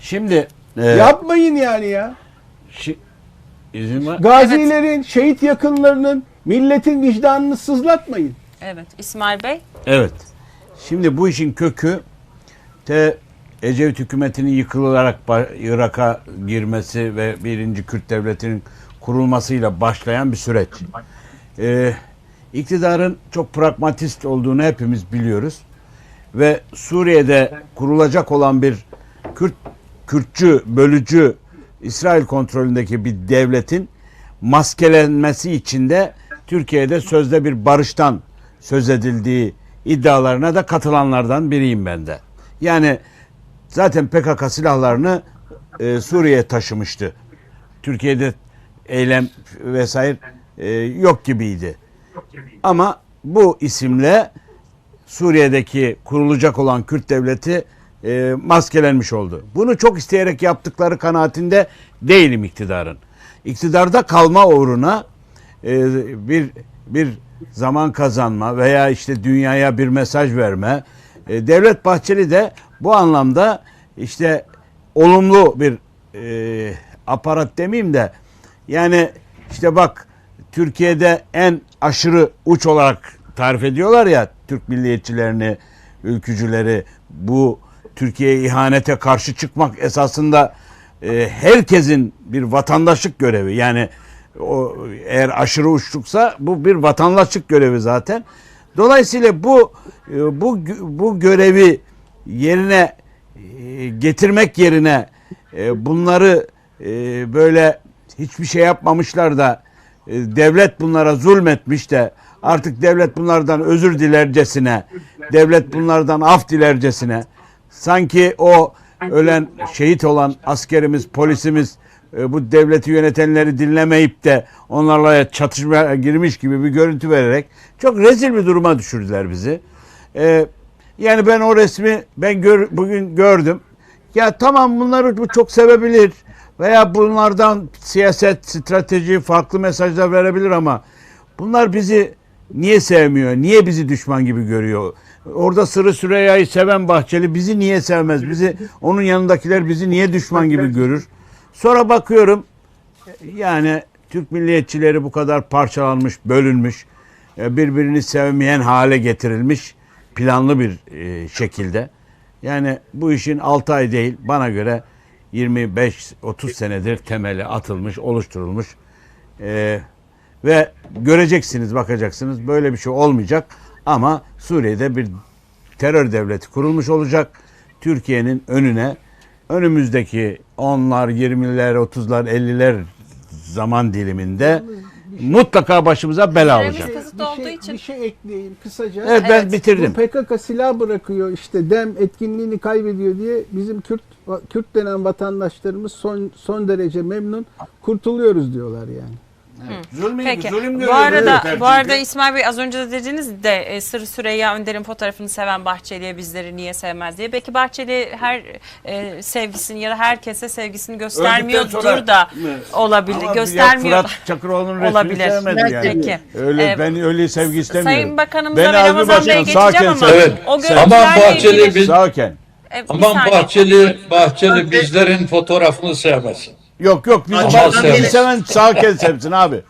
Şimdi e, Yapmayın yani ya. şi- izin var. Gazilerin, şehit yakınlarının, milletin vicdanını sızlatmayın. Evet İsmail Bey. Evet. Şimdi bu işin kökü te Ecevit hükümetinin yıkılarak Irak'a girmesi ve birinci Kürt devletinin kurulmasıyla başlayan bir süreç. Ee, iktidarın çok pragmatist olduğunu hepimiz biliyoruz. Ve Suriye'de kurulacak olan bir Kürt Kürtçü, bölücü İsrail kontrolündeki bir devletin maskelenmesi için de Türkiye'de sözde bir barıştan söz edildiği iddialarına da katılanlardan biriyim ben de. Yani zaten PKK silahlarını e, Suriye'ye taşımıştı. Türkiye'de eylem vesaire e, yok gibiydi. Ama bu isimle Suriye'deki kurulacak olan Kürt devleti e, maskelenmiş oldu. Bunu çok isteyerek yaptıkları kanaatinde değilim iktidarın. İktidarda kalma uğruna e, bir bir zaman kazanma veya işte dünyaya bir mesaj verme. E, Devlet Bahçeli de bu anlamda işte olumlu bir e, aparat demeyeyim de yani işte bak Türkiye'de en aşırı uç olarak tarif ediyorlar ya Türk milliyetçilerini, ülkücüleri bu Türkiye'ye ihanete karşı çıkmak esasında e, herkesin bir vatandaşlık görevi. Yani o eğer aşırı uçluksa bu bir vatandaşlık görevi zaten. Dolayısıyla bu e, bu bu görevi yerine e, getirmek yerine e, bunları e, böyle hiçbir şey yapmamışlar da e, devlet bunlara zulmetmiş de artık devlet bunlardan özür dilercesine, devlet bunlardan af dilercesine sanki o ölen şehit olan askerimiz, polisimiz e, bu devleti yönetenleri dinlemeyip de onlarla çatışmaya girmiş gibi bir görüntü vererek çok rezil bir duruma düşürdüler bizi. E, yani ben o resmi ben gör, bugün gördüm. Ya tamam bunları bu çok sevebilir veya bunlardan siyaset, strateji, farklı mesajlar verebilir ama bunlar bizi niye sevmiyor? Niye bizi düşman gibi görüyor? Orada Sırrı Süreyya'yı seven Bahçeli bizi niye sevmez? Bizi onun yanındakiler bizi niye düşman gibi görür? Sonra bakıyorum yani Türk milliyetçileri bu kadar parçalanmış, bölünmüş, e, birbirini sevmeyen hale getirilmiş planlı bir e, şekilde. Yani bu işin 6 ay değil bana göre 25-30 senedir temeli atılmış, oluşturulmuş. E, ve göreceksiniz, bakacaksınız böyle bir şey olmayacak. Ama Suriye'de bir terör devleti kurulmuş olacak. Türkiye'nin önüne önümüzdeki 10'lar, 20'ler, 30'lar, 50'ler zaman diliminde mutlaka başımıza bela Süremiz olacak. kısıtlı bir olduğu şey, için. bir şey ekleyeyim kısaca. Evet ben Evet. bitirdim. Bu PKK silah bırakıyor işte dem etkinliğini kaybediyor diye bizim Kürt Kürt denen vatandaşlarımız son son derece memnun kurtuluyoruz diyorlar yani. Zulüm, Peki. zulüm Bu arada bu arada. İsmail Bey az önce de dediniz de e, Sır Süreyya Önder'in fotoğrafını seven Bahçeli'ye bizleri niye sevmez diye. Belki Bahçeli her e, sevgisini ya da herkese sevgisini göstermiyordur sonra- da olabilir. Ama göstermiyor. Fırat Çakıroğlu'nun resmini Olabilir. sevmedi yani. Peki. Öyle Ee, ben öyle sevgi istemiyorum. Sayın Bakanımıza Beni ve Ramazan Bey'e geçeceğim sağken ama. Evet. o Aman görüntülerle Bahçeli biz- Sağken. E, Aman. Bahçeli, Bahçeli bizlerin fotoğrafını sevmesin. Yok yok biz Bahçeli'yi sevmez. seven sağken sevsin abi.